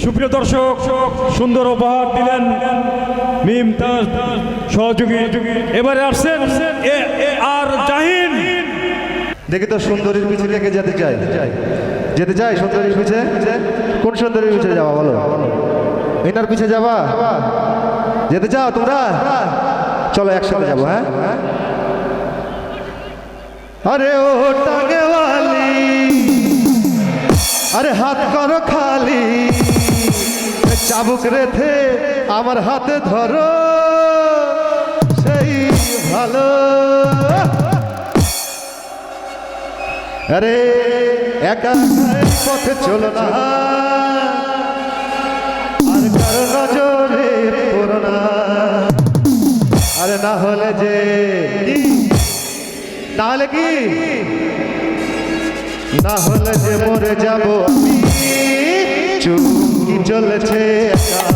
সুপ্রিয় দর্শক, সুন্দর উপহার দিলেন মিম তাজ সহযোগী। এবারে আসছেন আর জাহিন। দেখি তো সুন্দরীর পিছে রেখে যেতে চাই যেতে চাই সুন্দরীর পিছে? কোন সুন্দরীর পিছে যাবা বলো? এনার পিছে যাবা? যেতে চাও তোমরা? চলো একসাথে যাব হ্যাঁ? আরে ও টাঙ্গেওয়ালি, আরে হাত করো খালি। চাবুক রেথে আমার হাতে ধরো। সেই ভালো। আরে, একা পথে চলো না। আর কারও না। আরে না হলে যে কি? না হলে কি? না হলে যে মরে যাব আমি। চুমকি চলেছে একা